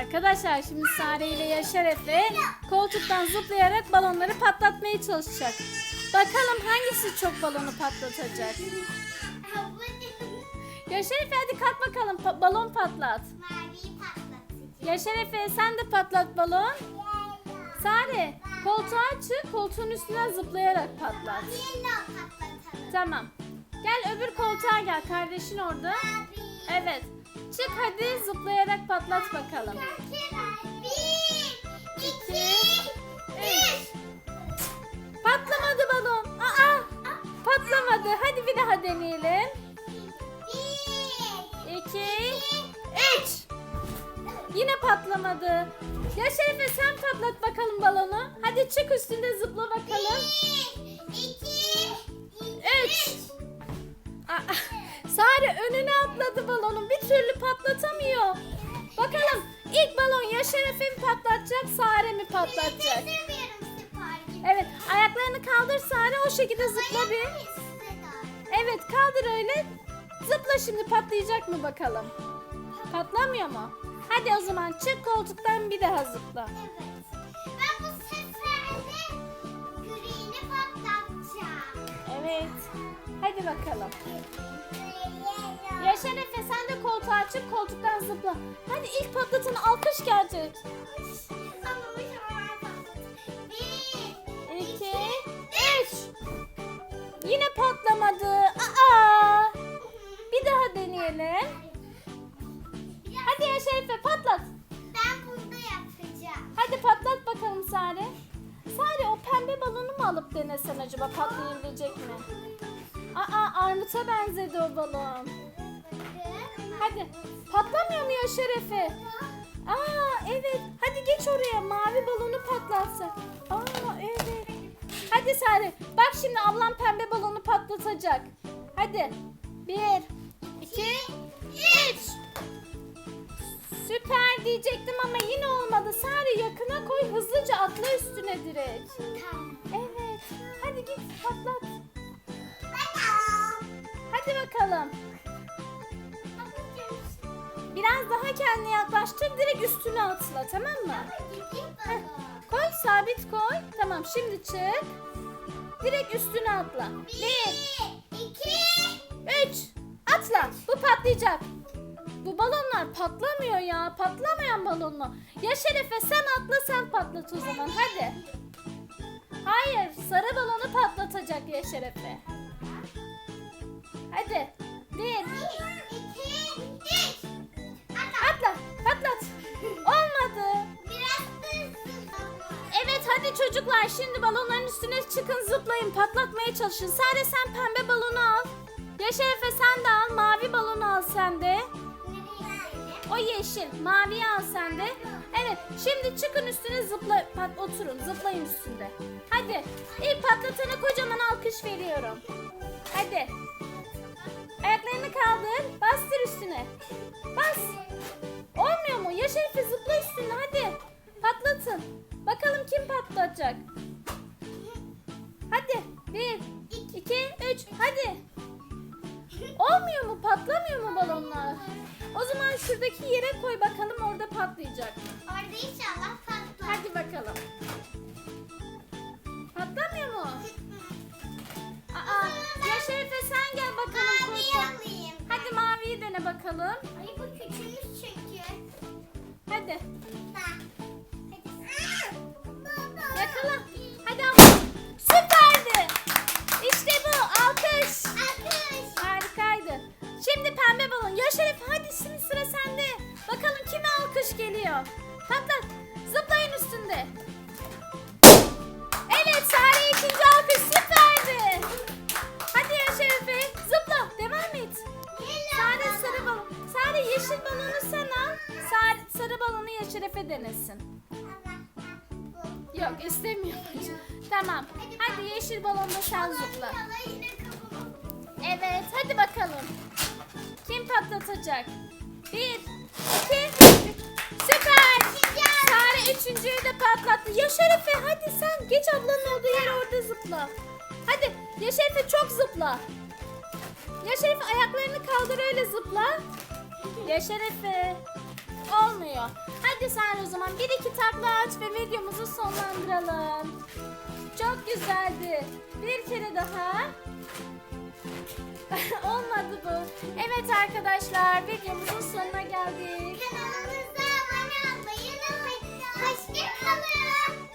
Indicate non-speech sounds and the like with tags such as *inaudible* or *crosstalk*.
Arkadaşlar şimdi Sare ile Yaşar Efe koltuktan zıplayarak balonları patlatmaya çalışacak. Bakalım hangisi çok balonu patlatacak. Yaşar Efe hadi kalk bakalım pa- balon patlat. Yaşar Efe sen de patlat balon. Sare koltuğa çık koltuğun üstüne zıplayarak patlat. Tamam. Gel öbür koltuğa gel kardeşin orada. Evet. Çık hadi zıplayarak patlat bakalım. Bir, iki, üç. Patlamadı balon. Aa! Patlamadı. Hadi bir daha deneyelim. bir, İki, üç. Yine patlamadı. Ya Şerife sen patlat bakalım balonu. Hadi çık üstünde zıpla bakalım. bir, iki, Üç. Aa, Sare önüne atladı balonun. Türlü patlatamıyor. Bakalım ilk balon ya Şerife mi patlatacak, Sare mi patlatacak? Evet, ayaklarını kaldır Sare o şekilde zıpla bir. Evet, kaldır öyle. Zıpla şimdi patlayacak mı bakalım? Patlamıyor mu? Hadi o zaman çık koltuktan bir daha zıpla. Evet. Ben bu sefer de green'i patlatacağım. Evet. Hadi bakalım. Yaşar Efe sen de koltuğa çık koltuktan zıpla. Hadi ilk patlatan alkış gelecek. İki, üç. Yine patlamadı. Aa! Bir daha deneyelim. Hadi Yaşar Efe patlat. Ben bunu yapacağım. Hadi patlat bakalım Sare. Sare o pembe balonu mu alıp denesen acaba patlayabilecek mi? Armuta benzedi o balon. Hadi patlamıyor mu Yaşar Efe? Aa evet. Hadi geç oraya mavi balonu patlatsa. Aa evet. Hadi Sare. Bak şimdi ablam pembe balonu patlatacak. Hadi. Bir, iki, üç. Süper diyecektim ama yine olmadı. Sare yakına koy hızlıca atla üstüne direkt. Evet. Hadi git patlat. Hadi bakalım. Biraz daha kendine yaklaştır direkt üstüne atla tamam mı? Koy sabit koy. Tamam şimdi çık. Direkt üstüne atla. Bir, iki, üç. Atla. Bu patlayacak. Bu balonlar patlamıyor ya. Patlamayan balonlar. Ya Şerefe sen atla sen patlat o zaman hadi. Hayır sarı balonu patlatacak ya Şerefe. Hadi. Bir. iki. Atla. Patlat. Olmadı. Evet hadi çocuklar şimdi balonların üstüne çıkın zıplayın patlatmaya çalışın. Sare sen pembe balonu al. Yaşar Efe sen de al. Mavi balonu al sen de. O yeşil. Maviyi al sen de. Evet şimdi çıkın üstüne zıpla pat, oturun zıplayın üstünde. Hadi ilk patlatana kocaman alkış veriyorum. Hadi. Ayaklarını kaldır. Bastır üstüne. Bas. Olmuyor mu? Yaşar Efe zıpla üstüne hadi. Patlatın. Bakalım kim patlatacak. Hadi. Bir, iki, üç. Hadi. Olmuyor mu? Patlamıyor mu balonlar? O zaman şuradaki yere koy bakalım orada patlayacak mı? Orada inşallah patlar. Hadi bakalım. Bakalım. Ay bu küçülmüş çünkü. Hadi. Ha. Hadi. Yakala. Süperdi. İşte bu. Alkış. Alkış. Harikaydı. Şimdi pembe balon. Efe hadi şimdi sıra sende. Bakalım kime alkış geliyor. Patlat. Zıplayın üstünde. Yeşil balonu sen al. Sare, sarı balonu Yaşar Efe denesin. Yok istemiyormuş. Tamam. Hadi yeşil balonda sen zıpla. Evet hadi bakalım. Kim patlatacak? Bir, iki. Süper. Sare üçüncüyü de patlattı. Yaşar Efe hadi sen geç ablanın olduğu yere orada zıpla. Hadi Yaşar Efe çok zıpla. Yaşar Efe ayaklarını kaldır öyle zıpla. Yaşar Efe. Olmuyor. Hadi sen o zaman bir iki takla aç ve videomuzu sonlandıralım. Çok güzeldi. Bir kere daha. *laughs* Olmadı bu. Evet arkadaşlar videomuzun sonuna geldik. Kanalımıza abone olmayı unutmayın. Hoşçakalın.